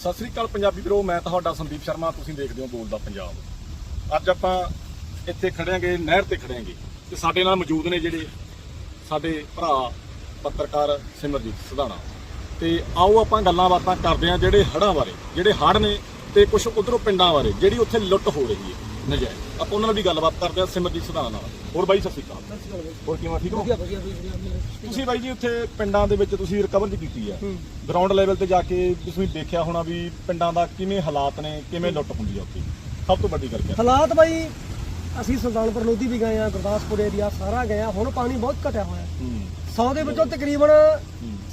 ਸਤਿ ਸ੍ਰੀ ਅਕਾਲ ਪੰਜਾਬੀ ਵੀਰੋ, ਮੈਂ ਤੁਹਾਡਾ ਸੰਦੀਪ ਸ਼ਰਮਾ, ਤੁਸੀਂ ਦੇਖਦੇ ਹੋ ਬੋਲਦਾ ਪੰਜਾਬ। ਅੱਜ ਆਪਾਂ ਇੱਥੇ ਖੜਿਆਂਗੇ, ਨਹਿਰ ਤੇ ਖੜਿਆਂਗੇ, ਤੇ ਸਾਡੇ ਨਾਲ ਮੌਜੂਦ ਨੇ ਜਿਹੜੇ ਸਾਡੇ ਭਰਾ, ਪੱਤਰਕਾਰ ਸਿਮਰਜੀਤ ਸੁਧਾਣਾ। ਤੇ ਆਓ ਆਪਾਂ ਗੱਲਾਂ ਬਾਤਾਂ ਕਰਦੇ ਹਾਂ ਜਿਹੜੇ ਹੜ੍ਹਾਂ ਬਾਰੇ, ਜਿਹੜੇ ਹੜ੍ਹ ਨੇ ਤੇ ਕੁਝ ਉਧਰੋਂ ਪਿੰਡਾਂ ਬਾਰੇ, ਜਿਹੜੀ ਉੱਥੇ ਲੁੱਟ ਹੋ ਰਹੀ ਹੈ। ਨਜਾਇਜ਼ ਆਪਾਂ ਉਹਨਾਂ ਨਾਲ ਵੀ ਗੱਲਬਾਤ ਕਰਦੇ ਹਾਂ ਸਿਮਰਜੀਤ ਸੁਧਾਣਾ ਨਾਲ। ਹੋਰ ਬਾਈ ਸਤਿ ਸ੍ਰੀ ਅਕਾਲ। ਹੋਰ ਕਿਵੇਂ ਠੀਕ ਹੋ? ਤੁਸੀਂ ਬਾਈ ਜੀ ਉੱਥੇ ਪਿੰਡਾਂ ਦੇ ਵਿੱਚ ਤੁਸੀਂ ਰਿਕਵਰ ਕੀਤੀ ਹੈ। ਗਰਾਊਂਡ ਲੈਵਲ ਤੇ ਜਾ ਕੇ ਤੁਸੀਂ ਦੇਖਿਆ ਹੋਣਾ ਵੀ ਪਿੰਡਾਂ ਦਾ ਕਿਵੇਂ ਹਾਲਾਤ ਨੇ ਕਿਵੇਂ ਲੁੱਟ ਹੁੰਦੀ ਆ ਉੱਥੇ? ਸਭ ਤੋਂ ਵੱਡੀ ਗੱਲ ਕੀ ਹਾਲਾਤ ਬਾਈ ਅਸੀਂ ਸੁਲਤਾਨਪੁਰ ਲੋਧੀ ਵੀ ਗਏ ਆ ਗੁਰਦਾਸਪੁਰ ਏਰੀਆ ਸਾਰਾ ਗਏ ਆ ਹੁਣ ਪਾਣੀ ਬਹੁਤ ਘਟਿਆ ਹੋਇਆ 100 ਦੇ ਵਿੱਚੋਂ ਤਕਰੀਬਨ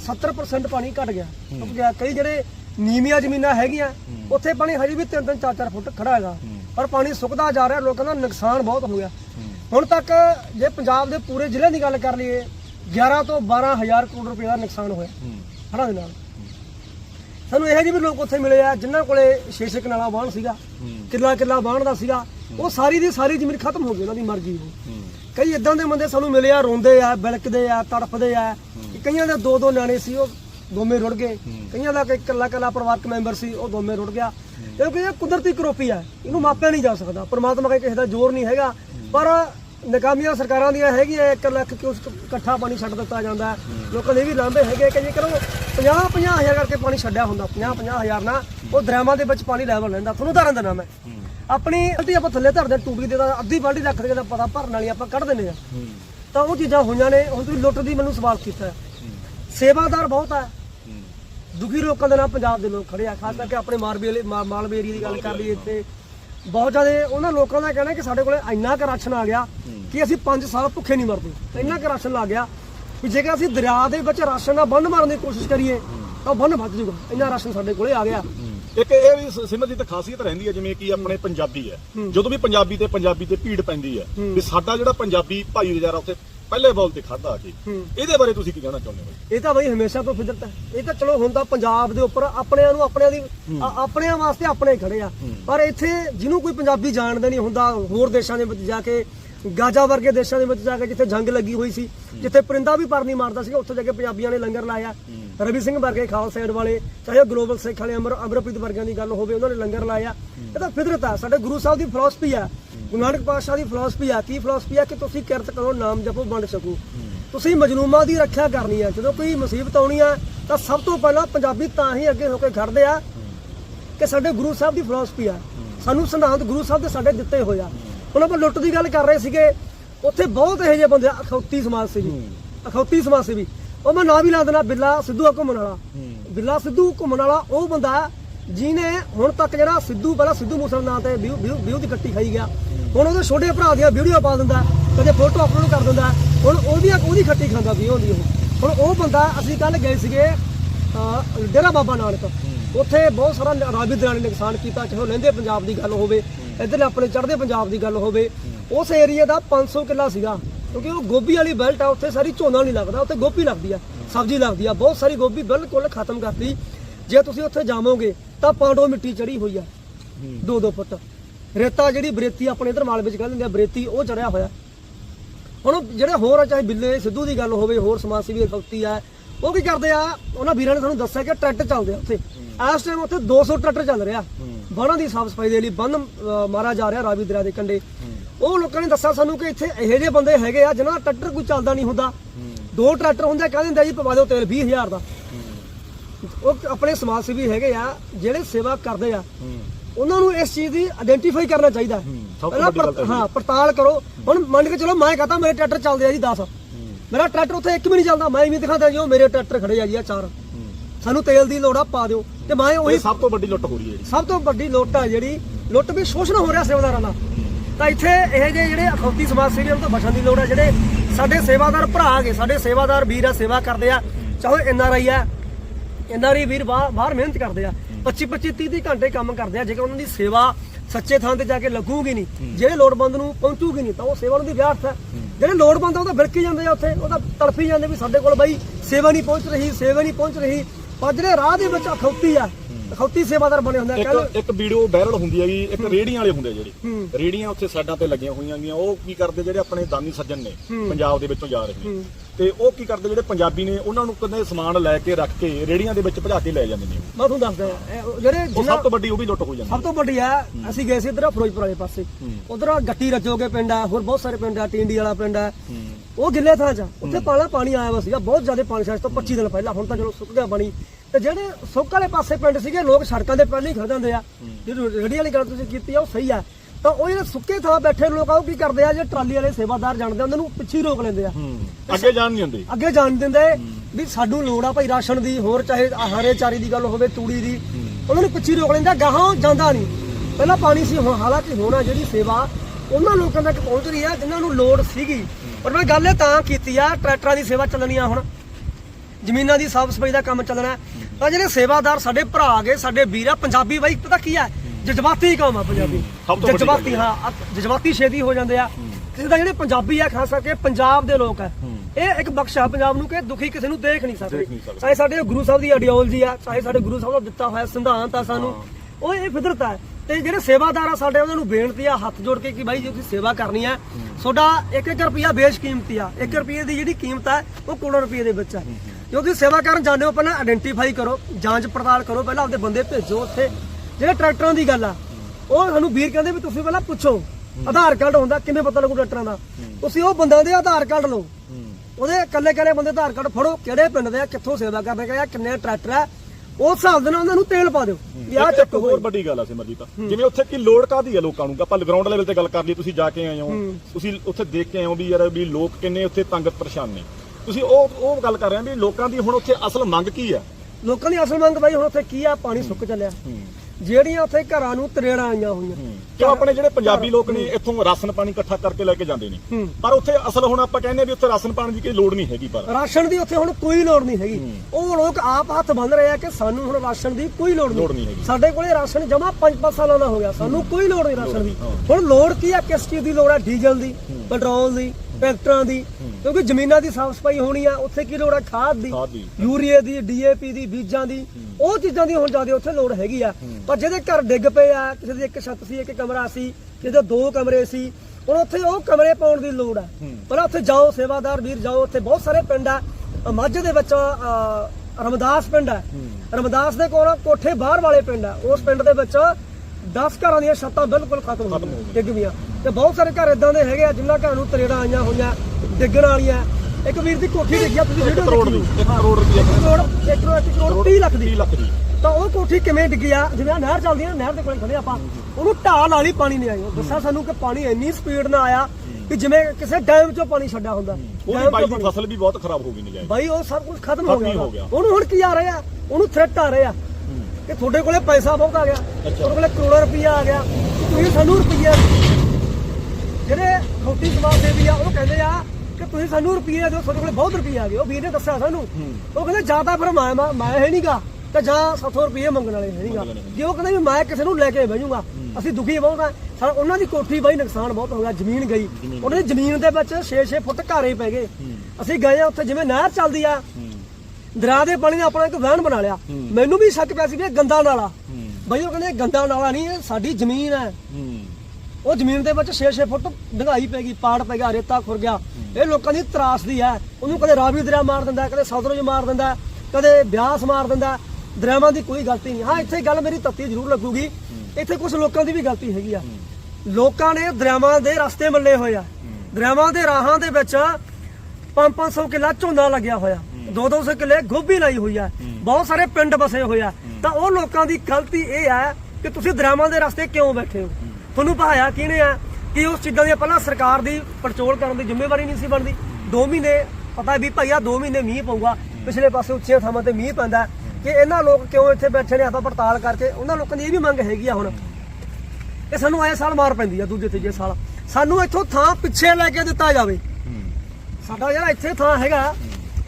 70% ਪਾਣੀ ਘਟ ਗਿਆ। ਗਿਆ ਕਈ ਜਿਹੜੇ ਨੀਵੀਆਂ ਜ਼ਮੀਨਾਂ ਹੈਗੀਆਂ ਉੱਥੇ ਪਾਣੀ ਹਜੇ ਵੀ 3-3 4-4 ਫੁੱਟ ਖੜਾ ਹੈਗਾ। ਪਰ ਪਾਣੀ ਸੁੱਕਦਾ ਜਾ ਰਿਹਾ, ਲੋਕਾਂ ਦਾ ਨੁਕਸਾਨ ਬਹੁਤ ਹੋ ਗਿਆ। ਹੁਣ ਤੱਕ ਜੇ ਪੰਜਾਬ ਦੇ ਪੂਰੇ ਜ਼ਿਲ੍ਹੇ ਦੀ ਗੱਲ ਕਰ ਲਈਏ 11 ਤੋਂ 12000 ਕਰੋੜ ਰੁਪਏ ਦਾ ਨੁਕਸਾਨ ਹੋਇਆ, ਹੜ੍ਹਾਂ ਦੇ ਨਾਲ। ਸਾਨੂੰ ਇਹੋ ਜਿਹੇ ਵੀ ਲੋਕ ਉੱਥੇ ਮਿਲੇ ਆ, ਜਿਨ੍ਹਾਂ ਕੋਲੇ 6-6 ਕਨਾਲਾ ਬਾਣ ਸੀਗਾ, ਕਿੱਲਾ ਕਿੱਲਾ ਬਾਣ ਦਾ ਸੀਗਾ, ਉਹ ਸਾਰੀ ਦੀ ਸਾਰੀ ਜ਼ਮੀਨ ਖਤਮ ਹੋ ਗਈ ਉਹਨਾਂ ਦੀ ਮਰਜ਼ੀ ਉਹ ਕਈ ਇਦਾਂ ਦੇ ਬੰਦੇ ਸਾਨੂੰ ਮਿਲੇ ਆ, ਰੋਂਦੇ ਆ, ਬਿਲਕਦੇ ਆ, ਤੜਫਦੇ ਆ। ਕਈਆਂ ਦੇ ਦੋ ਦੋ ਨਿਆਣੇ ਸੀ, ਉਹ ਦੋਵੇਂ ਰੁੜ ਗਏ। ਕਈਆਂ ਦਾ ਇੱਕ ਇਕੱਲਾ ਇਕੱਲਾ ਪਰਿਵਾਰਕ ਮੈਂਬਰ ਸੀ, ਉਹ ਦੋਵੇਂ ਰੁੜ ਗਿਆ। ਕਿਉਂਕਿ ਇਹ ਕੁਦਰਤੀ ਕਰੋਪੀ ਆ, ਇਹਨੂੰ ਮਾਪਿਆ ਨਹੀਂ ਜਾ ਸਕਦਾ, ਪਰਮਾਤਮਾ ਦਾ ਕਿਸੇ ਦਾ ਜ਼ੋਰ ਨਹੀਂ ਹੈਗਾ, ਪਰ ਨਕਾਮੀਆਂ ਸਰਕਾਰਾਂ ਦੀਆਂ ਹੈਗੀਆਂ 1 ਲੱਖ ਕਿਉਂ ਇਕੱਠਾ ਪਾਣੀ ਛੱਡ ਦਿੱਤਾ ਜਾਂਦਾ ਹੈ। ਲੋਕਾਂ ਦੇ ਵੀ ਲਾਂਭੇ ਹੈਗੇ ਕਿ ਜੇਕਰ 50 50 ਹਜ਼ਾਰ ਕਰਕੇ ਪਾਣੀ ਛੱਡਿਆ ਹੁੰਦਾ 50 50 ਹਜ਼ਾਰ ਨਾਲ, ਉਹ ਦਰਿਆਵਾਂ ਦੇ ਵਿੱਚ ਪਾਣੀ ਲੈਵਲ ਰਹਿੰਦਾ ਤੁਹਾਨੂੰ ਧਰਨ ਦਾ ਨਾਮ ਹੈ ਆਪਣੀ ਬਾਲਟੀ ਆਪਾਂ ਥੱਲੇ ਧਰਦੇ ਟੂਟੀ ਦੇ ਤਾਂ ਅੱਧੀ ਬਾਲਟੀ ਰੱਖ ਦੇ ਦਾ ਪਤਾ ਭਰਨ ਵਾਲੀ ਆਪਾਂ ਕੱਢ ਦਿੰਦੇ ਆ ਤਾਂ ਉਹ ਚੀਜ਼ਾਂ ਹੋਈਆਂ ਨੇ, ਹੁਣ ਤੁਸੀਂ ਲੁੱਟ ਦੀ ਮੈਨੂੰ ਸਵਾਲ ਕੀਤਾ ਹੈ। ਸੇਵਾਦਾਰ ਬਹੁਤ ਹੈ ਦੁਖੀ ਲੋਕਾਂ ਦੇ ਨਾਲ ਪੰਜਾਬ ਦੇ ਲੋਕ ਖੜੇ ਆ ਖਾਸ ਕਰਕੇ ਆਪਣੇ ਮਾਲਵੇ ਵਾਲੇ ਮਾ- ਮਾਲਵੇ ਏਰੀਆ ਦੀ ਗੱਲ ਕਰ ਲਈਏ ਇੱਥੇ। ਬਹੁਤ ਜ਼ਿਆਦਾ ਉਹਨਾਂ ਲੋਕਾਂ ਦਾ ਕਹਿਣਾ ਕਿ ਸਾਡੇ ਕੋਲੇ ਇੰਨਾ ਕੁ ਰਾਸ਼ਨ ਆ ਗਿਆ ਕਿ ਅਸੀਂ 5 ਸਾਲ ਭੁੱਖੇ ਨਹੀਂ ਮਰਦੇ। ਇੰਨਾ ਕੁ ਰਾਸ਼ਨ ਲੱਗ ਗਿਆ ਵੀ ਜੇਕਰ ਅਸੀਂ ਦਰਿਆ ਦੇ ਵਿੱਚ ਰਾਸ਼ਨ ਨਾਲ ਬੰਨ ਮਾਰਨ ਦੀ ਕੋਸ਼ਿਸ਼ ਕਰੀਏ ਤਾਂ ਬੰਨ ਵੱਜ ਜੂਗਾ ਇੰਨਾ ਰਾਸ਼ਨ ਸਾਡੇ ਕੋਲੇ ਆ ਗਿਆ। ਇੱਕ ਇਹ ਵੀ ਸ- ਸਿਮਰਜੀਤ ਖਾਸੀਅਤ ਰਹਿੰਦੀ ਹੈ ਜਿਵੇਂ ਕਿ ਆਪਣੇ ਪੰਜਾਬੀ ਹੈ। ਜਦੋਂ ਵੀ ਪੰਜਾਬੀ ਤੇ ਪੰਜਾਬੀ ਤੇ ਭੀੜ ਪੈਂਦੀ ਹੈ। ਵੀ ਸਾਡਾ ਜਿਹੜਾ ਪੰਜਾਬੀ ਭਾਈਚਾਰਾ ਉੱਥੇ ਪਹਿਲੇ ਬੋਲ ਤੇ ਖਾਦਾ ਆ ਕੇ ਇਹਦੇ ਬਾਰੇ ਤੁਸੀਂ ਕੀ ਕਹਿਣਾ ਚਾਹੁੰਦੇ ਹੋ ਇਹ ਤਾਂ ਬਈ ਹਮੇਸ਼ਾ ਤੋਂ ਫਿਦਰਤ ਹੈ ਇਹ ਤਾਂ ਚਲੋ ਤਾਂ ਪੰਜਾਬ ਦੇ ਉੱਪਰ ਆਪਣਿਆਂ ਨੂੰ ਆਪਣਿਆਂ ਦੀ ਆ- ਆਪਣਿਆਂ ਵਾਸਤੇ ਆਪਣੇ ਹੀ ਖੜੇ ਆ। ਪਰ ਇੱਥੇ ਜਿਹਨੂੰ ਕੋਈ ਪੰਜਾਬੀ ਜਾਣਦਾ ਨਹੀਂ ਹੁੰਦਾ ਹੋਰ ਦੇਸ਼ਾਂ ਦੇ ਵਿੱਚ ਜਾ ਕੇ ਗਾਜਾ ਵਰਗੇ ਦੇਸ਼ਾਂ ਦੇ ਵਿੱਚ ਜਾ ਕੇ ਜਿੱਥੇ ਜੰਗ ਲੱਗੀ ਹੋਈ ਸੀ ਜਿੱਥੇ ਪਰਿੰਦਾ ਵੀ ਪਰ ਨਹੀਂ ਮਾਰਦਾ ਸੀ ਉੱਥੇ ਜਾ ਕੇ ਪੰਜਾਬੀਆਂ ਨੇ ਲੰਗਰ ਲਾਇਆ। ਰਵੀ ਸਿੰਘ ਵਰਗੇ ਖਾਲਸਾ ਏਡ ਵਾਲੇ ਚਾਹੇ ਉਹ ਗਲੋਬਲ ਸਿੱਖ ਵਾਲੇ ਅਮਰ ਅਮਰਪ੍ਰੀਤ ਵਰਗਿਆਂ ਦੀ ਗੱਲ ਹੋਵੇ ਉਹਨਾਂ ਨੇ ਲੰਗਰ ਲਾਇਆ। ਇਹ ਤਾਂ ਫਿਦਰਤ ਆ ਸਾਡੇ ਗੁਰੂ ਸਾਹਿਬ ਦੀ ਫਿਲਾਸਫੀ ਆ। ਗੁਰੂ ਨਾਨਕ ਪਾਤਸ਼ਾਹ ਦੀ ਫਿਲਾਸਫੀ ਆ, ਕੀ ਫਿਲਾਸਫੀ ਆ ਕਿ ਤੁਸੀਂ ਕਿਰਤ ਕਰੋ, ਨਾਮ ਜਪੋ, ਵੰਡ ਸਕੋ। ਤੁਸੀਂ ਮਜਲੂਮਾਂ ਦੀ ਰੱਖਿਆ ਕਰਨੀ ਆ। ਜਦੋਂ ਕੋਈ ਮੁਸੀਬਤ ਆਉਣੀ ਆ, ਤਾਂ ਸਭ ਤੋਂ ਪਹਿਲਾਂ ਪੰਜਾਬੀ ਤਾਂ ਹੀ ਅੱਗੇ ਹੋ ਕੇ ਖੜਦੇ ਆ ਕਿ ਸਾਡੇ ਗੁਰੂ ਸਾਹਿਬ ਦੀ ਫਿਲਾਸਫੀ ਆ। ਸਾਨੂੰ ਸਿਧਾਂਤ ਗੁਰੂ ਸਾਹਿਬ ਦੇ ਸਾਡੇ ਦਿੱਤੇ ਹੋਏ ਆ। ਹੁਣ ਆਪਾਂ ਲੁੱਟ ਦੀ ਗੱਲ ਕਰ ਰਹੇ ਸੀਗੇ, ਉੱਥੇ ਬਹੁਤ ਇਹੋ ਜਿਹੇ ਬੰਦੇ ਅਖੌਤੀ ਸਮਾਜ ਸੇਵੀ। ਅਖੌਤੀ ਸਮਾਜ ਸੇਵੀ। ਉਹ ਮੈਂ ਨਾਂ ਵੀ ਲਾ ਦੇਣਾ ਬਿੱਲਾ ਸਿੱਧੂ ਘੁੰਮਣ ਵਾਲਾ। ਬਿੱਲਾ ਸਿੱਧੂ ਘੁੰਮਣ ਵਾਲਾ ਉਹ ਬੰਦਾ, ਜਿਹਨੇ ਹੁਣ ਤੱਕ ਜਿਹੜਾ ਸਿੱਧੂ, ਪਹਿਲਾਂ ਸਿੱਧੂ ਮੂਸੇਵਾਲੇ ਨਾਂ ਤੇ ਵਿਊ ਵਿਊ ਦੀ ਗੱਟੀ ਖਾਈ ਗਿਆ। ਹੁਣ ਉਹਦੇ ਛੋਟੇ ਭਰਾ ਦੀਆਂ ਵੀਡੀਓ ਪਾ ਦਿੰਦਾ ਕਦੇ ਫੋਟੋ ਅਪਲੋਡ ਕਰ ਦਿੰਦਾ ਹੁਣ ਉਹਦੀ ਉਹਦੀ ਖੱਟੀ ਖਾਂਦਾ ਵੀ ਉਹਦੀ ਉਹ। ਹੁਣ ਉਹ ਬੰਦਾ ਅਸੀਂ ਕੱਲ ਗਏ ਸੀਗੇ ਡੇਰਾ ਬਾਬਾ ਨਾਨਕ। ਉੱਥੇ ਬਹੁਤ ਸਾਰਾ ਰਾਬੀਦਰਾਂ ਨੇ ਨੁਕਸਾਨ ਕੀਤਾ ਚਾਹੇ ਉਹ ਲਹਿੰਦੇ ਪੰਜਾਬ ਦੀ ਗੱਲ ਹੋਵੇ ਇੱਧਰ ਆਪਣੇ ਚੜ੍ਹਦੇ ਪੰਜਾਬ ਦੀ ਗੱਲ ਹੋਵੇ। ਉਸ ਏਰੀਆ ਦਾ 500 ਕਿੱਲਾ ਸੀਗਾ ਕਿਉਂਕਿ ਉਹ ਗੋਭੀ ਵਾਲੀ ਬੈਲਟ ਆ ਉੱਥੇ ਸਾਰੀ ਝੋਨਾ ਨਹੀਂ ਲੱਗਦਾ ਉੱਥੇ ਗੋਭੀ ਲੱਗਦੀ ਆ ਸਬਜ਼ੀ ਲੱਗਦੀ ਆ ਬਹੁਤ ਸਾਰੀ ਗੋਭੀ ਬਿਲਕੁਲ ਖਤਮ ਕਰਤੀ। ਜੇ ਤੁਸੀਂ ਉੱਥੇ ਜਾਵੋਗੇ ਤਾਂ ਪਾਂਡੋ ਮਿੱਟੀ ਚੜੀ ਹੋਈ ਆ 2-2 ਫੁੱਟ। ਰੇਤਾ ਜਿਹੜੀ ਬਰੇਤੀ ਆਪਣੇ ਇਧਰ ਮਾਲ ਵਿੱਚ ਕਹਿੰਦੇ ਹੁੰਦੇ ਆ ਬਰੇਤੀ ਉਹ ਚੜਿਆ ਹੋਇਆ। ਹੁਣ ਜਿਹੜੇ ਹੋਰ ਆ ਚਾਹੇ ਬਿੱਲੇ ਸਿੱਧੂ ਦੀ ਗੱਲ ਹੋਵੇ ਹੋਰ ਸਮਾਜ ਸੇਵੀ ਭਗਤੀ ਆ ਉਹ ਕੀ ਕਰਦੇ ਆ ਉਹਨਾਂ ਵੀਰਾਂ ਨੇ ਸਾਨੂੰ ਦੱਸਿਆ ਕਿ ਟਰੈਕਟਰ ਚੱਲਦੇ ਆ ਉੱਥੇ। ਇਸ ਟਾਈਮ ਉੱਥੇ 200 ਟਰੈਕਟਰ ਚੱਲ ਰਿਹਾ। ਬਾਣਾ ਦੀ ਸਾਫ਼ ਸਫ਼ਾਈ ਦੇ ਲਈ ਬੰਨ ਮਾਰਾ ਜਾ ਰਿਹਾ ਰਾਵੀ ਦਰਿਆ ਦੇ ਕੰਢੇ। ਉਹ ਲੋਕਾਂ ਨੇ ਦੱਸਿਆ ਸਾਨੂੰ ਕਿ ਇੱਥੇ ਇਹੋ ਜਿਹੇ ਬੰਦੇ ਹੈਗੇ ਆ ਜਿਨ੍ਹਾਂ ਦਾ ਟਰੈਕਟਰ ਕੋਈ ਚੱਲਦਾ ਨਹੀਂ ਹੁੰਦਾ। ਦੋ ਟਰੈਕਟਰ ਹੁੰਦੇ ਆ, ਕਹਿੰਦੇ ਹੁੰਦੇ ਆ ਜੀ ਪਵਾ ਦਿਓ ਤੇਲ 20000 ਦਾ। ਉਹ ਆਪਣੇ ਸਮਾਜ ਸੇਵੀ ਹੈਗੇ ਆ ਜਿਹੜੇ ਸੇਵਾ ਕਰਦੇ ਆ। ਉਹਨਾਂ ਨੂੰ ਇਸ ਚੀਜ਼ ਦੀ ਆਇਡੈਂਟੀਫਾਈ ਕਰਨਾ ਚਾਹੀਦਾ ਪਹਿਲਾਂ ਹਾਂ ਪੜਤਾਲ ਕਰੋ। ਹੁਣ ਮੰਨ ਕੇ ਚਲੋ ਮੈਂ ਕਹਤਾ ਮੇਰੇ ਟਰੈਕਟਰ ਚੱਲਦੇ ਆ ਜੀ 10 ਮੇਰਾ ਟਰੈਕਟਰ ਉੱਥੇ ਇੱਕ ਵੀ ਨਹੀਂ ਚੱਲਦਾ। ਮੈਂ ਵੀ ਦਿਖਾਉਂਦਾ ਜੀ ਉਹ ਮੇਰੇ ਟਰੈਕਟਰ ਖੜੇ ਆ ਜੀ ਆ ਚਾਰ। ਸਾਨੂੰ ਤੇਲ ਦੀ ਲੋੜ ਆ ਪਾ ਦਿਓ। ਤੇ ਮੈਂ ਉਹੀ ਇਹ ਸਭ ਤੋਂ ਵੱਡੀ ਲੁੱਟ ਹੋ ਰਹੀ ਹੈ ਜੀ ਸਭ ਤੋਂ ਵੱਡੀ ਲੁੱਟ ਆ ਜਿਹੜੀ ਲੁੱਟ ਵੀ ਸ਼ੋਸ਼ਣ ਹੋ ਰਿਹਾ ਸੇਵਾਦਾਰਾਂ ਦਾ ਤਾਂ ਇੱਥੇ ਇਹ ਜਿਹੇ ਜਿਹੜੇ ਅਖੌਤੀ ਸਮਾਜ ਸੇਵੀਆਂ ਨੂੰ ਤਾਂ ਬਚਣ ਦੀ ਲੋੜ ਆ। ਜਿਹੜੇ ਸਾਡੇ ਸੇਵਾਦਾਰ ਭਰਾ ਹੈਗੇ ਸਾਡੇ ਸੇਵਾਦਾਰ ਵੀਰ ਆ ਸੇਵਾ ਕਰਦੇ ਆ। ਚਾਹੇ ਐਨ ਆਰ ਆਈ ਆ ਐਨ ਆਰ ਆਈ ਵੀਰ ਬਾਹਰ ਬਾਹਰ ਮਿਹਨਤ ਕਰਦੇ ਆ। 25 25 30 30 ਘੰਟੇ ਕੰਮ ਕਰਦੇ ਆ ਜੇਕਰ ਉਹਨਾਂ ਦੀ ਸੇਵਾ ਸੱਚੇ ਥਾਂ ਤੇ ਜਾ ਕੇ ਲੱਗੂਗੀ ਨਹੀਂ ਜਿਹੜੇ ਲੋੜਵੰਦ ਨੂੰ ਪਹੁੰਚੂਗੀ ਨਹੀਂ ਤਾਂ ਉਹ ਸੇਵਾ ਨੂੰ ਦੀ ਵਿਅਰਥ ਹੈ। ਜਿਹੜੇ ਲੋੜਵੰਦ ਆ ਉਹ ਤਾਂ ਵਿਲਕੀ ਜਾਂਦੇ ਆ ਉੱਥੇ ਉਹ ਤਾਂ ਤੜਫੀ ਜਾਂਦੇ ਵੀ ਸਾਡੇ ਕੋਲ ਬਾਈ ਸੇਵਾ ਨਹੀਂ ਪਹੁੰਚ ਰਹੀ ਸੇਵਾ ਨਹੀਂ ਪਹੁੰਚ ਰਹੀ। ਪਰ ਜਿਹੜੇ ਰਾਹ ਦੇ ਵਿੱਚ ਅਖੌਤੀ ਆ ਅਖੌਤੀ ਸੇਵਾਦਾਰ ਬਣੇ ਹੁੰਦੇ ਆ ਇੱਕ ਇੱਕ ਵੀਡੀਓ ਵਾਇਰਲ ਹੁੰਦੀ ਹੈਗੀ ਇੱਕ ਰੇੜੀਆਂ ਵਾਲੇ ਹੁੰਦੇ ਜਿਹੜੇ। ਰੇੜੀਆਂ ਉੱਥੇ ਸਾਈਡਾਂ ਤੇ ਲੱਗੀਆਂ ਹੋਈਆਂ ਗੀਆਂ ਉਹ ਕੀ ਕਰਦੇ ਜਿਹੜੇ ਆਪਣੇ ਦਾਨੀ ਸੱਜਣ ਨੇ ਪੰਜਾਬ ਦੇ ਵਿੱਚੋਂ ਜਾ ਰਹੇ ਨੇ। ਤੇ ਉਹ ਕੀ ਕਰਦੇ ਜਿਹੜੇ ਪੰਜਾਬੀ ਨੇ ਉਹਨਾਂ ਨੂੰ ਕਦੇ ਸਮਾਨ ਲੈ ਕੇ ਰੱਖ ਕੇ ਰੇੜੀਆਂ ਦੇ ਵਿੱਚ ਭਜਾ ਕੇ ਲੈ ਜਾਂਦੇ ਨੇ ਮੈਂ ਤੁਹਾਨੂੰ ਦੱਸਦਾ ਇਹ ਜਿਹੜੇ ਉਹ ਸਭ ਤੋਂ ਵੱਡੀ ਉਹ ਵੀ ਲੁੱਟ ਹੋ ਜਾਂਦੀ ਸਭ ਤੋਂ ਵੱਡੀ ਆ ਅਸੀਂ ਗਏ ਸੀ ਇਧਰ ਫਿਰੋਜ਼ਪੁਰ ਵਾਲੇ ਪਾਸੇ। ਉਧਰ ਗੱਟੀ ਰਜੋਗੇ ਪਿੰਡ ਆ ਹੋਰ ਬਹੁਤ ਸਾਰੇ ਪਿੰਡ ਆ ਟਿੰਡੀ ਵਾਲਾ ਪਿੰਡ ਆ। ਉਹ ਗਿੱਲੇ ਥਾਂ 'ਚ। ਉੱਥੇ ਪਾਲਾ ਪਾਣੀ ਆਇਆ ਵਾ ਸੀਗਾ ਬਹੁਤ ਜ਼ਿਆਦਾ ਪਾਣੀ ਸੀ ਅੱਜ ਤੋਂ 25 ਦਿਨ ਪਹਿਲਾਂ ਹੁਣ ਤਾਂ ਚਲੋ ਸੁੱਕ ਗਿਆ ਪਾਣੀ। ਤੇ ਜਿਹੜੇ ਸੁੱਕ ਵਾਲੇ ਪਾਸੇ ਪਿੰਡ ਸੀਗੇ ਲੋਕ ਸੜਕਾਂ ਦੇ ਪਹਿਲਾਂ ਹੀ ਖੜ ਜਾਂਦੇ ਆ। ਜਿਹੜੀ ਰੇੜੀ ਵਾਲੀ ਗੱਲ ਤੁਸੀਂ ਕੀਤੀ ਆ ਉਹ ਸਹੀ ਆ। ਤਾਂ ਉਹ ਜਿਹੜੇ ਸੁੱਕੇ ਥਾਂ ਬੈਠੇ ਲੋਕ ਆ ਉਹ ਕੀ ਕਰਦੇ ਆ? ਜੇ ਟਰਾਲੀ ਵਾਲੇ ਸੇਵਾਦਾਰ ਜਾਣਦੇ ਉਹਨਾਂ ਨੂੰ ਪਿੱਛੇ ਹੀ ਰੋਕ ਲੈਂਦੇ ਆ। ਅੱਗੇ ਜਾਣ ਨਹੀਂ ਦਿੰਦੇ। ਅੱਗੇ ਜਾਣ ਦਿੰਦੇ। ਵੀ ਸਾਨੂੰ ਲੋੜ ਆ ਭਾਈ ਰਾਸ਼ਨ ਦੀ ਹੋਰ ਚਾਹੇ ਹਰੇ ਚਾਰੀ ਦੀ ਗੱਲ ਹੋਵੇ ਤੂੜੀ ਦੀ। ਉਹਨਾਂ ਨੂੰ ਪਿੱਛੇ ਰੋਕ ਲੈਂਦਾ ਗਾਹਾਂ ਜਾਂਦਾ ਨਹੀਂ। ਪਹਿਲਾਂ ਪਾਣੀ ਸੀ ਹੁਣ ਹਾਲਾਂਕਿ ਹੋਣਾ ਜਿਹੜੀ ਸੇਵਾ ਉਹਨਾਂ ਲੋਕਾਂ ਤੱਕ ਪਹੁੰਚ ਰਹੀ ਆ ਜਿਨ੍ਹਾਂ ਨੂੰ ਲੋੜ ਸੀਗੀ। ਪਰ ਮੈਂ ਗੱਲ ਇਹ ਤਾਂ ਕੀਤੀ ਆ ਟਰੈਕਟਰਾਂ ਦੀ ਸੇਵਾ ਚੱਲਣੀ ਆ ਹੁਣ। ਜ਼ਮੀਨਾਂ ਦੀ ਸਾਫ਼ ਸਫ਼ਾਈ ਦਾ ਕੰਮ ਚੱਲਣਾ। ਤਾਂ ਜਿਹੜੇ ਸੇਵਾਦਾਰ ਸਾਡੇ ਭਰਾ ਆ ਗਏ ਸਾਡੇ ਵੀਰ ਆ ਪੰਜਾਬੀ ਬਾਈ ਪਤਾ ਕੀ ਆ? ਜਜ਼ਬਾਤੀ ਕੌਮ ਆ ਪੰਜਾਬੀ। ਸਭ ਤੋਂ ਵੱਡੀ ਜਜ਼ਬਾਤੀ ਗੱਲ ਹਾਂ। ਅ- ਜਜ਼ਬਾਤੀ ਛੇਤੀ ਹੋ ਜਾਂਦੇ ਆ। ਕਿਸੇ ਦਾ ਜਿਹੜੇ ਪੰਜਾਬੀ ਆ ਖਾਸ ਕਰਕੇ ਪੰਜਾਬ ਦੇ ਲੋਕ ਆ ਇਹ ਇੱਕ ਬਖਸ਼ਾ ਪੰਜਾਬ ਨੂੰ ਕਿ ਦੁਖੀ ਕਿਸੇ ਨੂੰ ਦੇਖ ਨਹੀਂ ਸਕਦੇ। ਦੇਖ ਨਹੀਂ ਸਕਦੇ। ਚਾਹੇ ਸਾਡੇ ਗੁਰੂ ਸਾਹਿਬ ਦੀ ਆਈਡੀਓਲੋਜੀ ਆ ਚਾਹੇ ਸਾਡੇ ਗੁਰੂ ਸਾਹਿਬ ਦਾ ਦਿੱਤਾ ਹੋਇਆ ਸਿਧਾਂਤ ਆ ਸਾਨੂੰ ਉਹ ਇਹ ਫਿਦਰਤ ਹੈ ਤੇ ਜਿਹੜੇ ਸੇਵਾਦਾਰ ਆ ਸਾਡੇ ਉਹਨਾਂ ਨੂੰ ਬੇਨਤੀ ਆ ਹੱਥ ਜੋੜ ਕੇ ਕਿ ਬਾਈ ਜੇ ਤੁਸੀਂ ਸੇਵਾ ਕਰਨੀ ਹੈ। ਤੁਹਾਡਾ 1-1 ਰੁਪਿਆ ਬੇਸ਼ਕੀਮਤੀ ਆ। 1 ਰੁਪਏ ਦੀ ਜਿਹੜੀ ਕੀਮਤ ਹੈ ਉਹ ਕਰੋੜ ਰੁਪਏ ਦੇ ਵਿੱਚ ਹੈ ਜੋ ਤੁਸੀਂ ਸੇਵਾ ਕਰਨ ਜਾਂਦੇ ਹੋ ਪਹਿਲਾਂ ਆਇਡੈਂਟੀਫਾਈ ਕਰੋ ਜਾਂਚ ਪੜਤਾਲ ਕਰੋ ਪਹਿਲਾਂ ਆਪਦੇ ਬੰਦੇ ਭੇਜੋ ਉੱਥੇ। ਜਿਹੜੇ ਟਰੈਕਟਰਾਂ ਦੀ ਗੱਲ ਆ ਉਹ ਸਾਨੂੰ ਵੀਰ ਕਹਿੰਦੇ ਵੀ ਤੁਸੀਂ ਪਹਿਲਾਂ ਪੁੱਛੋ ਆਧਾਰ ਕਾਰਡ ਹੁੰਦਾ ਕਿਵੇਂ ਪਤਾ ਲੱਗੂ ਟਰੈਕਟਰਾਂ ਦਾ? ਤੁਸੀਂ ਉਹ ਬੰਦਿਆਂ ਦੇ ਆਧਾਰ ਕਾਰਡ ਲਓ। ਉਹਦੇ ਇਕੱਲੇ ਇਕੱਲੇ ਬੰਦੇ ਆਧਾਰ ਕਾਰਡ ਫੜੋ ਕਿਹੜੇ ਪਿੰਡ ਦੇ ਆ ਕਿੱਥੋਂ ਸੇਵਾ ਗਏ ਆ ਕਿੰਨੇ ਟਰੈਕਟਰ ਆ। ਉਸ ਹਿਸਾਬ ਦੇ ਨਾਲ ਉਹਨਾਂ ਨੂੰ ਤੇਲ ਪਾ ਦਿਓ ਵੀ ਆਹ ਚੱਕੋ ਹੋਰ ਵੱਡੀ ਗੱਲ ਆ ਸਿਮਰਜੀਤ। ਜਿਵੇਂ ਉੱਥੇ ਕੀ ਲੋੜ ਕਾਦੀ ਆ ਲੋਕਾਂ ਨੂੰ? ਆਪਾਂ ਗਰਾਊਂਡ ਲੈਵਲ ਤੇ ਗੱਲ ਕਰ ਲਈ ਤੁਸੀਂ ਜਾ ਕੇ ਆਏ ਹੋ। ਤੁਸੀਂ ਉੱਥੇ ਦੇਖ ਕੇ ਆਏ ਹੋ ਵੀ ਯਾਰ ਵੀ ਲੋਕ ਕਿੰਨੇ ਉੱਥੇ ਤੰਗ ਪਰੇਸ਼ਾਨ ਨੇ। ਤੁਸੀਂ ਉਹ ਉਹ ਗੱਲ ਕਰ ਰਹੇ ਹੋ ਵੀ ਲੋਕਾਂ ਦੀ ਹੁਣ ਉੱਥੇ ਅਸਲ ਮੰਗ ਕੀ ਆ? ਲੋਕਾਂ ਦੀ ਅਸਲ ਮੰਗ ਬਾਈ ਹੁਣ ਉੱਥੇ ਕੀ ਆ? ਪਾਣੀ ਸੁੱਕ ਚੱਲਿਆ। ਜਿਹੜੀਆਂ ਉੱਥੇ ਘਰਾਂ ਨੂੰ ਤਰੇੜਾਂ ਆਈਆਂ ਹੋਈਆਂ। ਕਿਉਂ ਆਪਣੇ ਜਿਹੜੇ ਪੰਜਾਬੀ ਲੋਕ ਨੇ ਇੱਥੋਂ ਰਾਸ਼ਨ ਪਾਣੀ ਇਕੱਠਾ ਕਰਕੇ ਲੈ ਕੇ ਜਾਂਦੇ ਨੇ। ਪਰ ਉੱਥੇ ਅਸਲ ਹੁਣ ਆਪਾਂ ਕਹਿੰਦੇ ਵੀ ਉੱਥੇ ਰਾਸ਼ਨ ਪਾਣੀ ਦੀ ਕੋਈ ਲੋੜ ਨਹੀਂ ਹੈਗੀ ਪਰ। ਰਾਸ਼ਨ ਦੀ ਉੱਥੇ ਹੁਣ ਕੋਈ ਲੋੜ ਨਹੀਂ ਹੈਗੀ। ਉਹ ਲੋਕ ਆਪ ਹੱਥ ਬੰਨ ਰਹੇ ਆ ਕਿ ਸਾਨੂੰ ਹੁਣ ਰਾਸ਼ਨ ਦੀ ਕੋਈ ਲੋੜ ਨਹੀਂ। ਸਾਡੇ ਕੋਲੇ ਰਾਸ਼ਨ ਜਮਾ 5-5 ਸਾਲਾਂ ਦਾ ਹੋ ਗਿਆ। ਸਾਨੂੰ ਕੋਈ ਲੋੜ ਨਹੀਂ ਰਾਸ਼ਨ ਦੀ। ਹੁਣ ਲੋੜ ਕੀ ਆ? ਕਿਸ ਚੀਜ਼ ਦੀ ਲੋੜ ਆ ਡੀਜ਼ਲ ਦੀ ਪੈਟਰੋਲ ਦੀ ਟਰੈਕਟਰਾਂ ਦੀ। ਕਿਉਂਕਿ ਜ਼ਮੀਨਾਂ ਦੀ ਸਾਫ਼ ਸਫ਼ਾਈ ਹੋਣੀ ਆ ਉੱਥੇ ਕੀ ਲੋੜ ਆ? ਖਾਦ ਦੀ ਖਾਦ ਦੀ। ਯੂਰੀਏ ਦੀ ਡੀਏਪੀ ਦੀ ਬੀਜਾਂ ਦੀ। ਉਹ ਚੀਜ਼ਾਂ ਦੀ ਹੁਣ ਜ਼ਿਆਦਾ ਉੱਥੇ ਲੋੜ ਹੈਗੀ ਆ। ਪਰ ਜਿਹਦੇ ਘਰ ਡਿੱਗ ਪਏ ਆ ਕਿਸੇ ਦੀ ਇੱਕ ਛੱਤ ਸੀ ਇੱਕ ਕਮਰਾ ਸੀ ਕਿਸੇ ਦੇ ਦੋ ਕਮਰੇ ਸੀ ਹੁਣ ਉੱਥੇ ਉਹ ਕਮਰੇ ਪਾਉਣ ਦੀ ਲੋੜ ਆ। ਪਰ ਉੱਥੇ ਜਾਓ ਸੇਵਾਦਾਰ ਵੀਰ ਜਾਓ ਉੱਥੇ ਬਹੁਤ ਸਾਰੇ ਪਿੰਡ ਆ। ਅ, ਮਾਝੇ ਦੇ ਵਿੱਚ ਅ, ਰਮਦਾਸ ਪਿੰਡ ਆ। ਰਮਦਾਸ ਦੇ ਕੋਲ ਕੋਠੇ ਬਾਹਰ ਵਾਲੇ ਪਿੰਡ ਆ। ਉਸ ਪਿੰਡ ਦੇ ਵਿੱਚ 10 ਘਰਾਂ ਦੀਆਂ ਛੱਤਾਂ ਬਿਲਕੁਲ ਖਤਮ ਹੋ ਗਈਆਂ ਡਿੱਗ ਗਈਆਂ ਤੇ ਬਹੁਤ ਸਾਰੇ ਘਰ ਇਦਾਂ ਦੇ ਹੈਗੇ ਆ ਜਿਨ੍ਹਾਂ ਘਰਾਂ ਨੂੰ ਤਰੇੜਾਂ ਆਈਆਂ ਹੋਈਆਂ ਡਿੱਗਣ ਵਾਲੀਆਂ। ਇੱਕ ਵੀਰ ਦੀ ਕੋਠੀ ਡਿੱਗੀ ਆ ਤੁਸੀਂ ਵੀਡੀਓ ਕਰੋੜ ਦੀ 1 ਕਰੋੜ ਰੁਪਏ ਕਰੋੜ ਇੱਕ ਕਰੋੜ ਇੱਕ ਕਰੋੜ 30 ਲੱਖ ਦੀ। 30 ਲੱਖ ਦੀ। ਤਾਂ ਉਹ ਕੋਠੀ ਕਿਵੇਂ ਡਿੱਗੀ ਆ? ਜਿਵੇਂ ਆਹ ਨਹਿਰ ਚੱਲਦੀ ਆ ਨਹਿਰ ਦੇ ਕੋਲ ਖੜੇ ਆਪਾਂ ਉਹਨੂੰ ਢਾਲ ਨਾਲ ਹੀ ਪਾਣੀ ਨਹੀਂ ਆਇਆ ਦੱਸਿਆ ਸਾਨੂੰ ਕਿ ਪਾਣੀ ਇੰਨੀ ਸਪੀਡ ਨਾਲ ਆਇਆ ਕਿ ਜਿਵੇਂ ਕਿਸੇ ਡੈਮ ਚੋਂ ਪਾਣੀ ਛੱਡਿਆ ਹੁੰਦਾ। ਉਹਦੀ ਡੈਮ ਬਾਈ ਚੋਂ ਦੀ ਪਾਣੀ। ਫਸਲ ਵੀ ਬਹੁਤ ਖਰਾਬ ਹੋ ਗਈ ਨਜਾਇਜ਼। ਬਾਈ ਉਹ ਸਭ ਕੁਝ ਖਤਮ ਹੋ ਖਤਮ ਹੀ ਗਿਆ ਹੋ ਗਿਆ। ਉਹਨੂੰ ਹੁਣ ਕੀ ਆ ਰਿਹਾ? ਉਹਨੂੰ ਥ੍ਰੈਟ ਆ ਰਿਹਾ। ਕਿ ਤੁਹਾਡੇ ਕੋਲੇ ਪੈਸਾ ਬਹੁਤ ਆ ਗਿਆ। ਤੁਹਾਡੇ ਕੋਲੇ ਕਰੋੜਾਂ ਰੁਪਈਆ ਆ ਗਿਆ। ਤੁਸੀਂ ਸਾਨੂੰ ਰੁਪਈਆ ਜਿਹੜੇ ਰੋਟੀ ਸਮਾਜ ਦੇ ਵੀ ਆ ਉਹ ਕਹਿੰਦੇ ਆ ਕਿ ਤੁਸੀਂ ਸਾਨੂੰ ਰੁਪਈਏ ਦਿਓ ਤੁਹਾਡੇ ਕੋਲੇ ਬਹੁਤ ਰੁਪਈਆ ਆ ਗਏ ਉਹ ਵੀਰ ਨੇ ਦੱਸਿਆ ਸਾਨੂੰ। ਉਹ ਕਹਿੰਦੇ ਜਾਂ ਤਾਂ ਫਿਰ ਮੈਂ ਹੈ ਨਹੀਂਗਾ ਤੇ ਜਾਂ 700 ਰੁਪਏ ਮੰਗਣ ਵਾਲੇ ਹੈ ਨਹੀਂਗਾ। ਜੇ ਉਹ ਕਹਿੰਦੇ ਵੀ ਮੈਂ ਕਿਸੇ ਨੂੰ ਲੈ ਕੇ ਭੇਜੂਗਾ ਅਸੀਂ ਦੁਖੀ ਬਹੁਤ ਆ। ਸਾ- ਉਹਨਾਂ ਦੀ ਕੋਠੀ ਬਾਈ ਨੁਕਸਾਨ ਬਹੁਤ ਹੋ ਗਿਆ ਜ਼ਮੀਨ ਗਈ। ਉਹਨਾਂ ਦੀ ਜ਼ਮੀਨ ਦੇ ਵਿੱਚ 6-6 ਫੁੱਟ ਘਾਰੇ ਪੈ ਗਏ। ਅਸੀਂ ਗਏ ਉੱਥੇ ਜਿਵੇਂ ਨਹਿਰ ਚੱਲਦੀ ਆ। ਦਰਿਆ ਦੇ ਪਾਣੀ ਨੇ ਆਪਣਾ ਇੱਕ ਵਹਿਣ ਬਣਾ ਲਿਆ। ਮੈਨੂੰ ਵੀ ਸ਼ੱਕ ਪਿਆ ਸੀ ਵੀ ਇਹ ਗੰਦਾ ਨਾਲਾ। ਬਈ ਉਹ ਕਹਿੰਦੇ ਗੰਦਾ ਨਾਲਾ ਨਹੀਂ ਇਹ ਸਾਡੀ ਜ਼ਮੀਨ ਹੈ। ਉਹ ਜ਼ਮੀਨ ਦੇ ਵਿੱਚ 6-6 ਫੁੱਟ ਡੰਗਾਈ ਪੈ ਗਈ ਪਾੜ ਪੈ ਗਿਆ ਰੇਤਾ ਖੁਰ ਗਿਆ। ਇਹ ਲੋਕਾਂ ਦੀ ਤਰਾਸਦੀ ਹੈ। ਉਹਨੂੰ ਕਦੇ ਰਾਵੀ ਦਰਿਆ ਮਾਰ ਦਿੰਦਾ ਕਦੇ ਸਤਲੁਜ ਮਾਰ ਦਿੰਦਾ ਕਦੇ ਬਿਆਸ ਮਾਰ ਦਿੰਦਾ ਦਰਿਆਵਾਂ ਦੀ ਕੋਈ ਗਲਤੀ ਨਹੀਂ। ਹਾਂ ਇੱਥੇ ਗੱਲ ਮੇਰੀ ਤੱਤੀ ਜ਼ਰੂਰ ਲੱਗੂਗੀ। ਇੱਥੇ ਕੁਝ ਲੋਕਾਂ ਦੀ ਵੀ ਗਲਤੀ ਹੈਗੀ ਆ। ਲੋਕਾਂ ਨੇ ਦਰਿਆਵਾਂ ਦੇ ਰਸਤੇ ਮੱਲੇ ਹੋਏ ਆ। ਦਰਿਆਵਾਂ ਦੇ ਰਾਹਾਂ ਦੇ ਵਿੱਚ 5-500 ਕਿੱਲਾ ਝੋਨਾ ਲੱਗਿਆ ਹੋਇਆ। 2-200 ਕਿੱਲੇ ਗੋਭੀ ਲਾਈ ਹੋਈ ਆ। ਬਹੁਤ ਸਾਰੇ ਪਿੰਡ ਵਸੇ ਹੋਏ ਆ। ਤਾਂ ਉਹ ਲੋਕਾਂ ਦੀ ਗਲਤੀ ਇਹ ਹੈ ਕਿ ਤੁਸੀਂ ਦਰਿਆਵਾਂ ਦੇ ਰਸਤੇ ਕਿਉਂ ਬੈਠੇ ਹੋ? ਤੁਹਾਨੂੰ ਭਾਇਆ ਕਿਹਨੇ ਆ ਕਿ ਉਸ ਚੀਜ਼ਾਂ ਦੀ ਪਹਿਲਾਂ ਸਰਕਾਰ ਦੀ ਪੜਚੋਲ ਕਰਨ ਦੀ ਜ਼ਿੰਮੇਵਾਰੀ ਨਹੀਂ ਸੀ ਬਣਦੀ। 2 ਮਹੀਨੇ ਪਤਾ ਵੀ ਭਈਆ 2 ਮਹੀਨੇ ਮੀਂਹ ਪਊਗਾ। ਪਿਛਲੇ ਪਾਸੇ ਉੱਚੀਆਂ ਥਾਵਾਂ ਤੇ ਮੀਂਹ ਪੈਂਦਾ ਕਿ ਇਹਨਾਂ ਲੋਕ ਕਿਉਂ ਇੱਥੇ ਬੈਠੇ ਨੇ ਆਪਾਂ ਪੜਤਾਲ ਕਰਕੇ? ਉਹਨਾਂ ਲੋਕਾਂ ਦੀ ਇਹ ਵੀ ਮੰਗ ਹੈਗੀ ਆ ਹੁਣ। ਇਹ ਸਾਨੂੰ ਆਏ ਸਾਲ ਮਾਰ ਪੈਂਦੀ ਆ ਦੂਜੇ ਤੀਜੇ ਸਾਲ। ਸਾਨੂੰ ਇੱਥੋਂ ਥਾਂ ਪਿੱਛੇ ਲੈ ਕੇ ਦਿੱਤਾ ਜਾਵੇ। ਸਾਡਾ ਜਿਹੜਾ ਇੱਥੇ ਥਾਂ ਹੈਗਾ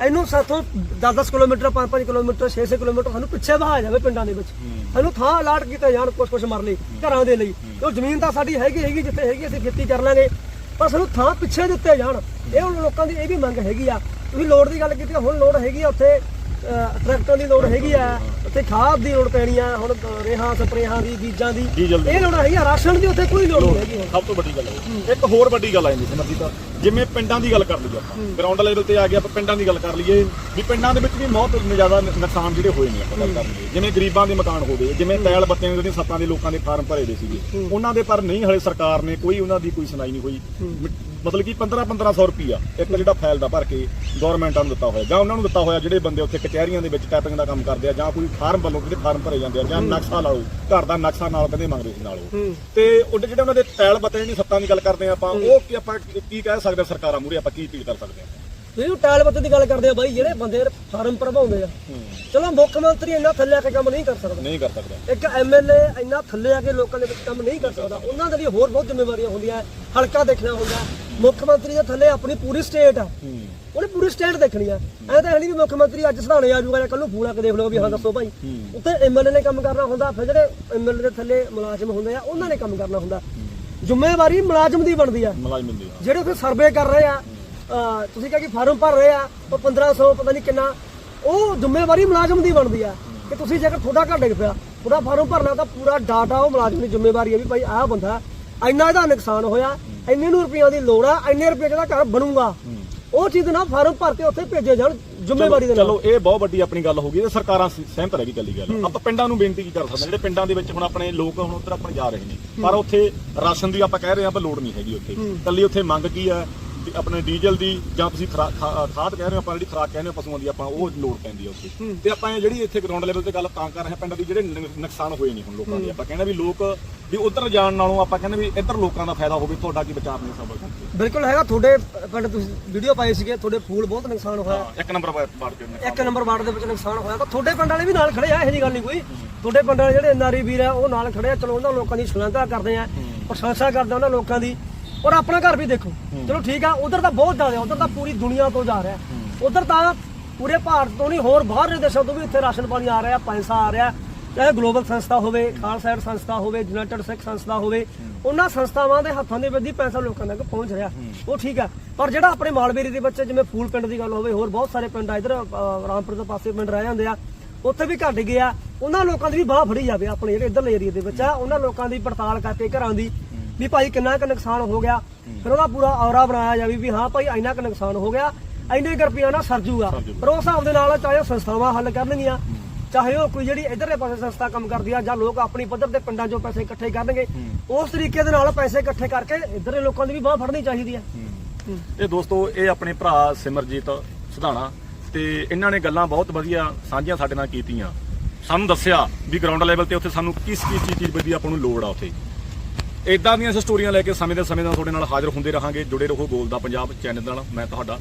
ਇਹਨੂੰ ਸਾਥੋਂ 10-10 ਕਿਲੋਮੀਟਰ 5-5 ਕਿਲੋਮੀਟਰ 6-6 ਕਿਲੋਮੀਟਰ ਸਾਨੂੰ ਪਿੱਛੇ ਵਹਾਇਆ ਜਾਵੇ ਪਿੰਡਾਂ ਦੇ ਵਿੱਚ। ਸਾਨੂੰ ਥਾਂ ਅਲਾਟ ਕੀਤੇ ਜਾਣ ਕੁਝ ਕੁਝ ਮਰ ਲਈ ਘਰਾਂ ਦੇ ਲਈ। ਉਹ ਜ਼ਮੀਨ ਤਾਂ ਸਾਡੀ ਹੈਗੀ ਹੈਗੀ ਜਿੱਥੇ ਹੈਗੀ ਅਸੀਂ ਖੇਤੀ ਕਰ ਲਾਂਗੇ। ਪਰ ਸਾਨੂੰ ਥਾਂ ਪਿੱਛੇ ਦਿੱਤੇ ਜਾਣ। ਇਹ ਹੁਣ ਲੋਕਾਂ ਦੀ ਇਹ ਵੀ ਮੰਗ ਹੈਗੀ ਆ। ਤੁਸੀਂ ਲੋੜ ਦੀ ਗੱਲ ਕੀਤੀ ਹੁਣ ਲੋੜ ਹੈਗੀ ਆ ਉੱਥੇ ਟਰੈਕਟਰਾਂ ਦੀ ਲੋੜ ਹੈਗੀ ਆ। ਉੱਥੇ ਖਾਦ ਦੀ ਲੋੜ ਪੈਣੀ ਆ ਹੁਣ ਰੇਹਾਂ ਸਪਰੇਹਾਂ ਦੀ ਬੀਜਾਂ ਦੀ। ਡੀਜ਼ਲ ਦੀ। ਇਹ ਲੋੜ ਹੈਗੀ ਆ ਰਾਸ਼ਨ ਦੀ ਉੱਥੇ ਕੋਈ ਲੋੜ ਨਹੀਂ ਹੈਗੀ ਹੁਣ। ਸਭ ਤੋਂ ਵੱਡੀ ਗੱਲ ਹੈ ਇੱਕ ਹੋਰ ਵੱਡੀ ਗੱਲ ਆ ਜਾਂਦੀ ਸਮਝੀ ਤਾਂ ਜਿਵੇਂ ਪਿੰਡਾਂ ਦੀ ਗੱਲ ਕਰ ਲਈਏ ਆਪਾਂ। ਗਰਾਊਂਡ ਲੈਵਲ ਤੇ ਆ ਗਿਆ ਆਪਾਂ ਪਿੰਡਾਂ ਦੀ ਗੱਲ ਕਰ ਲਈਏ ਵੀ ਪਿੰਡਾਂ ਦੇ ਵਿੱਚ ਵੀ ਬਹੁਤ ਜ਼ਿਆਦਾ ਨੁਕਸਾਨ ਜਿਹੜੇ ਹੋਏ ਨੇ ਆਪਾਂ ਗੱਲ ਕਰ ਲਈਏ। ਜਿਵੇਂ ਗਰੀਬਾਂ ਦੇ ਮਕਾਨ ਹੋ ਗਏ ਜਿਵੇਂ ਪੈਲ ਬੱਤਿਆਂ ਦੇ ਜਿਹੜੇ ਸੱਤਾਂ ਦੇ ਲੋਕਾਂ ਦੇ ਫਾਰਮ ਭਰੇ ਦੇ ਸੀਗੇ ਉਹਨਾਂ ਦੇ ਪਰ ਨਹੀਂ ਹਲੇ ਸਰਕਾਰ ਨੇ ਕੋਈ ਉਹਨਾਂ ਦੀ ਕੋਈ ਸੁਣਾਈ ਨਹੀਂ ਹੋਈ। ਮਤਲਬ ਕਿ 15 1500 ਰੁਪਿਆ ਇੱਕ ਜਿਹੜਾ ਫਾਈਲ ਦਾ ਭਰ ਕੇ ਗਵਰਨਮੈਂਟਾਂ ਨੂੰ ਦਿੱਤਾ ਹੋਇਆ। ਜਾਂ ਉਹਨਾਂ ਨੂੰ ਦਿੱਤਾ ਹੋਇਆ ਜਿਹੜੇ ਬੰਦੇ ਉੱਥੇ ਕਚਹਿਰੀਆਂ ਦੇ ਵਿੱਚ ਟਾਈਪਿੰਗ ਦਾ ਕੰਮ ਕਰਦੇ ਆ ਜਾਂ ਕੋਈ ਫਾਰਮ ਵੱਲੋਂ ਜਿਹੜੇ ਫਾਰਮ ਭਰੇ ਜਾਂਦੇ ਆ ਜਾਂ ਨਕਸ਼ਾ ਲਓ ਘਰ ਦਾ ਨਕਸ਼ਾ ਨਾਲ ਕਹਿੰਦੇ ਮੰਗਦੇ ਸੀ ਨਾਲ। ਉਹ। ਤੇ ਉਹਦੇ ਜਿਹੜੇ ਉਹਨਾਂ ਦੇ ਟੈਲ ਬਤੇ ਨਹੀਂ ਸੱਤਾਂ ਦੀ ਗੱਲ ਕਰਦੇ ਆਪਾਂ ਉਹ ਕੀ ਆਪਾਂ ਕੀ ਕਹਿ ਸਕਦੇ ਸਰਕਾਰਾਂ ਮੂਰੇ ਆਪਾਂ ਕੀ ਅਪੀਲ ਕਰ ਸਕਦੇ ਆ? ਤੁਸੀਂ ਟਾਇਲ ਬੱਤੇ ਦੀ ਗੱਲ ਕਰਦੇ ਆ ਬਾਈ ਜਿਹੜੇ ਬੰਦੇ ਫਾਰਮ ਭਰਵਾਉਂਦੇ ਆ। ਚਲੋ ਮੁੱਖ ਮੰਤਰੀ ਇੰਨਾ ਥੱਲੇ ਆ ਕੇ ਕੰਮ ਨਹੀਂ ਕਰ ਸਕਦਾ। ਨਹੀਂ ਕਰ ਸਕਦਾ। ਇੱਕ ਐਮਐਲਏ ਇੰਨਾ ਥੱਲੇ ਆ ਕੇ ਲੋਕਾਂ ਦੇ ਵਿੱਚ ਕੰਮ ਨਹੀਂ ਕਰ ਸਕਦਾ। ਉਹਨਾਂ ਦੇ ਵੀ ਹੋਰ ਬਹੁਤ ਜ਼ਿੰਮੇਵਾਰੀਆਂ ਹੁੰਦੀਆਂ ਹਲਕਾ ਦੇਖਣਾ ਹੁੰਦਾ ਮੁੱਖ ਮੰਤਰੀ ਦੇ ਥੱਲੇ ਆਪਣੀ ਪੂਰੀ ਸਟੇਟ ਆ। ਉਹਨੇ ਪੂਰੀ ਸਟੇਟ ਦੇਖਣੀ ਆ। ਐ ਤਾਂ ਹੈ ਨਹੀਂ ਵੀ ਮੁੱਖ ਮੰਤਰੀ ਅੱਜ ਸਧਾਣੇ ਆ ਜਾਊਗਾ ਜਾਂ ਕੱਲ ਨੂੰ ਫੂਲ ਕੇ ਦੇਖ ਲਓ ਵੀ ਹਾਂ ਦੱਸੋ ਭਾਈ। ਉੱਤੇ ਐਮਐਲਏ ਨੇ ਕੰਮ ਕਰਨਾ ਹੁੰਦਾ ਫਿਰ ਜਿਹੜੇ ਐਮਐਲਏ ਦੇ ਥੱਲੇ ਮੁਲਾਜ਼ਮ ਹੁੰਦੇ ਆ ਉਹਨਾਂ ਨੇ ਕੰਮ ਕਰਨਾ ਹੁੰਦਾ। ਜ਼ਿੰਮੇਵਾਰੀ ਮੁਲਾਜ਼ਮ ਦੀ ਬਣਦੀ ਆ। ਮੁਲਾਜ਼ਮ ਜਿਹੜੇ ਉੱਥੇ ਸਰਵੇ ਕਰ ਰਹੇ ਆ ਤੁਸੀਂ ਕਿਹਾ ਕਿ ਫਾਰਮ ਭਰ ਰਹੇ ਆ ਉਹ 1500 ਪਤਾ ਨਹੀਂ ਕਿੰਨਾ ਉਹ ਜ਼ਿੰਮੇਵਾਰੀ ਮੁਲਾਜ਼ਮ ਦੀ ਬਣਦੀ ਆ ਕਿ ਤੁਸੀਂ ਜੇਕਰ ਤੁਹਾਡਾ ਘਰ ਡਿੱਗ ਪਿਆ ਪੂਰਾ ਫਾਰਮ ਭਰਨਾ ਤਾਂ ਪੂਰਾ ਡਾਟਾ ਉਹ ਮੁਲਾਜ਼ਮ ਦੀ ਜ਼ਿੰਮੇਵਾਰੀ ਹੈ ਵੀ ਭਾਈ ਆਹ ਬੰਦਾ ਇੰਨਾ ਇਹਦਾ ਨੁਕਸਾਨ ਹੋਇਆ ਇੰਨੇ ਨੂੰ ਰੁਪਈਆਂ ਦੀ ਲੋੜ ਆ ਇੰਨੇ ਰੁਪਏ ਦਾ ਘਰ ਬਣੂਗਾ। ਉਹ ਚੀਜ਼ ਨਾ ਫਾਰਮ ਭਰ ਕੇ ਉੱਥੇ ਭੇਜੇ ਜਾਣ ਜ਼ਿੰਮੇਵਾਰੀ ਦੇ ਨਾਲ। ਚਲੋ ਇਹ ਬਹੁਤ ਵੱਡੀ ਆਪਣੀ ਗੱਲ ਹੋ ਗਈ ਤੇ ਸਰਕਾਰਾਂ ਸਹਿਮਤ ਰਹਿ ਗਈ ਚੱਲੀ ਗੱਲ। ਆਪਾਂ ਪਿੰਡਾਂ ਨੂੰ ਬੇਨਤੀ ਕੀ ਕਰ ਸਕਦੇ ਹਾਂ? ਜਿਹੜੇ ਪਿੰਡਾਂ ਦੇ ਵਿੱਚ ਹੁਣ ਆਪਣੇ ਲੋਕ ਹੁਣ ਉੱਧਰ ਆਪਣੇ ਜਾ ਰਹੇ ਨੇ। ਪਰ ਉੱਥੇ ਰਾਸ਼ਨ ਦੀ ਆਪਾਂ ਕਹਿ ਰਹੇ ਪਰ ਲੋੜ ਨਹੀਂ ਹੈਗੀ ਉੱਥੇ। ਕੱਲੀ ਉੱਥੇ ਮੰਗ ਕੀ ਹੈ? ਵੀ ਆਪਣੇ ਡੀਜ਼ਲ ਦੀ ਜਾਂ ਤੁਸੀਂ ਖਾਦ ਕਹਿ ਰਹੇ ਹੋ ਆਪਾਂ ਜਿਹੜੀ ਖਰਾਕ ਕਹਿੰਦੇ ਪਸ਼ੂਆਂ ਦੀ ਆਪਾਂ ਉਹ ਲੋੜ ਪੈਂਦੀ ਹੈ ਉੱਥੇ। ਤੇ ਆਪਾਂ ਜਿਹੜੀ ਇੱਥੇ ਗਰਾਊਂਡ ਲੈਵਲ ਤੇ ਗੱਲ ਤਾਂ ਕਰ ਰਹੇ ਪਿੰਡਾਂ ਦੀ ਜਿਹੜੇ ਨੁਕਸਾਨ ਹੋਏ ਨਹੀਂ ਹੁਣ ਲੋਕਾਂ ਦੇ। ਆਪਾਂ ਕਹਿੰਦੇ ਵੀ ਲੋਕ ਵੀ ਉੱਧਰ ਜਾਣ ਨਾਲੋਂ ਆਪਾਂ ਕਹਿੰਦੇ ਵੀ ਇੱਧਰ ਲੋਕਾਂ ਦਾ ਫਾਇਦਾ ਹੋਵੇ ਤੁਹਾਡਾ ਕੀ ਵਿਚਾਰ ਨੇ ਸਭ? ਬਿਲਕੁਲ ਹੈਗਾ ਤੁਹਾਡੇ ਪਿੰਡ ਤੁਸੀਂ ਵੀਡੀਓ ਪਾਏ ਸੀਗੇ ਤੁਹਾਡੇ ਫੂਲ ਬਹੁਤ ਨੁਕਸਾਨ ਹੋਇਆ। ਇੱਕ ਨੰਬਰ ਵਾਰਡ ਦੇ ਇੱਕ ਨੰਬਰ ਵਾਰਡ ਦੇ ਵਿੱਚ ਨੁਕਸਾਨ ਹੋਇਆ ਤਾਂ ਤੁਹਾਡੇ ਪਿੰਡ ਵਾਲੇ ਵੀ ਨਾਲ ਖੜੇ ਆ ਇਹੋ ਜਿਹੀ ਗੱਲ ਨਹੀਂ ਕੋਈ। ਤੁਹਾਡੇ ਪਿੰਡ ਵਾਲੇ ਜਿਹੜੇ ਐਨਆਰਈ ਵੀਰ ਆ ਉਹ ਨਾਲ ਖੜੇ ਆ ਚਲੋ ਉਹਨਾਂ ਲੋਕਾਂ ਦੀ ਸ਼ਲਾਘਾ ਕਰਦੇ ਆ ਪ੍ਰਸ਼ੰਸਾ ਕਰਦੇ ਆ ਉਹਨਾਂ ਲੋਕਾਂ ਦੀ। ਔਰ ਆਪਣਾ ਘਰ ਵੀ ਦੇਖੋ। ਚਲੋ ਠੀਕ ਆ ਉਧਰ ਤਾਂ ਬਹੁਤ ਜ਼ਿਆਦਾ ਉਧਰ ਤਾਂ ਪੂਰੀ ਦੁਨੀਆ ਤੋਂ ਜਾ ਰਿਹਾ। ਉਧਰ ਤਾਂ ਪੂਰੇ ਭਾਰਤ ਤੋਂ ਨਹੀਂ ਹੋਰ ਬਾਹਰਲੇ ਦੇਸ਼ਾਂ ਤੋਂ ਵੀ ਇੱਥੇ ਰਾਸ਼ਨ ਪਾਣੀ ਆ ਰਿਹਾ ਪੈਸਾ ਆ ਰਿਹਾ। ਚਾਹੇ ਗਲੋਬਲ ਸੰਸਥਾ ਹੋਵੇ ਖਾਲਸਾ ਏਡ ਸੰਸਥਾ ਹੋਵੇ ਯੂਨਾਈਟਿਡ ਸਿੱਖ ਸੰਸਥਾ ਹੋਵੇ ਉਹਨਾਂ ਸੰਸਥਾਵਾਂ ਦੇ ਹੱਥਾਂ ਦੇ ਵਿੱਚ ਹੀ ਪੈਸਾ ਲੋਕਾਂ ਤੱਕ ਪਹੁੰਚ ਰਿਹਾ। ਉਹ ਠੀਕ ਆ ਪਰ ਜਿਹੜਾ ਆਪਣੇ ਮਾਲਵੇਰੀ ਦੇ ਵਿੱਚ ਜਿਵੇਂ ਫੂਲ ਪਿੰਡ ਦੀ ਗੱਲ ਹੋਵੇ ਹੋਰ ਬਹੁਤ ਸਾਰੇ ਪਿੰਡ ਆ ਇਧਰ ਰਾਮਪੁਰ ਦੇ ਪਾਸੇ ਪਿੰਡ ਰਹਿ ਜਾਂਦੇ ਆ। ਉੱਥੇ ਵੀ ਘਟ ਗਿਆ। ਉਹਨਾਂ ਲੋਕਾਂ ਦੀ ਵੀ ਬਾਹ ਫੜੀ ਜਾਵੇ ਆਪਣੇ ਜਿਹੜੇ ਇਧਰਲੇ ਏਰੀਆ ਦੇ ਵਿੱਚ ਆ ਉਹਨਾਂ ਲੋਕਾਂ ਦੀ ਪੜਤਾਲ ਕਰਕੇ ਘਰਾਂ ਦੀ। ਵੀ ਭਾਈ ਕਿੰਨਾ ਕੁ ਨੁਕਸਾਨ ਹੋ ਗਿਆ। ਫਿਰ ਉਹਦਾ ਪੂਰਾ ਔਰਾ ਬਣਾਇਆ ਜਾਵੇ ਵੀ ਹਾਂ ਭਾਈ ਇੰਨਾ ਕੁ ਨੁਕਸਾਨ ਹੋ ਗਿਆ। ਇੰਨੇ ਕੁ ਰੁਪਈਆ ਨਾਲ ਸਰ ਜੂਗਾ। ਪਰ ਉਸ ਹਿਸਾਬ ਦੇ ਨਾਲ ਚਾਹੇ ਉਹ ਸੰਸਥਾਵਾਂ ਹੱਲ ਕਰਨਗੀਆਂ ਚਾਹੇ ਉਹ ਕੋਈ ਜਿਹੜੀ ਇਧਰਲੇ ਪਾਸੇ ਸੰਸਥਾ ਕੰਮ ਕਰਦੀ ਆ ਜਾਂ ਲੋਕ ਆਪਣੀ ਪੱਧਰ ਤੇ ਪਿੰਡਾਂ 'ਚੋਂ ਪੈਸੇ ਇਕੱਠੇ ਕਰਨਗੇ ਉਸ ਤਰੀਕੇ ਦੇ ਨਾਲ ਪੈਸੇ ਇਕੱਠੇ ਕਰਕੇ ਇਧਰਲੇ ਲੋਕਾਂ ਦੀ ਵੀ ਬਾਹ ਫੜਨੀ ਚਾਹੀਦੀ ਆ। ਇਹ ਦੋਸਤੋ ਇਹ ਆਪਣੇ ਭਰਾ ਸਿਮਰਜੀਤ ਸੁਧਾਣਾ ਤੇ ਇਹਨਾਂ ਨੇ ਗੱਲਾਂ ਬਹੁਤ ਵਧੀਆ ਸਾਂਝੀਆਂ ਸਾਡੇ ਨਾਲ ਕੀਤੀਆਂ। ਸਾਨੂੰ ਦੱਸਿਆ ਵੀ ਗਰਾਊਂਡ ਲੈਵਲ ਤੇ ਉੱਥੇ ਸਾਨੂੰ ਕਿਸ ਕਿਸ ਚੀਜ਼ ਦੀ ਆਪਾਂ ਨੂੰ ਲੋੜ ਆ ਉੱਥੇ। ਇਦਾਂ ਦੀਆਂ ਸਟੋਰੀਆਂ ਲੈ ਕੇ ਸਮੇਂ ਦੇ ਸਮੇਂ ਨਾਲ ਤੁਹਾਡੇ ਨਾਲ ਹਾਜ਼ਰ ਹੁੰਦੇ ਰਹਾਂਗੇ। ਜੁੜੇ ਰਹੋ ਗੋਲ ਦਾ ਪੰਜਾਬ ਚੈਨਲ ਨਾਲ। ਮੈਂ ਤੁਹਾਡਾ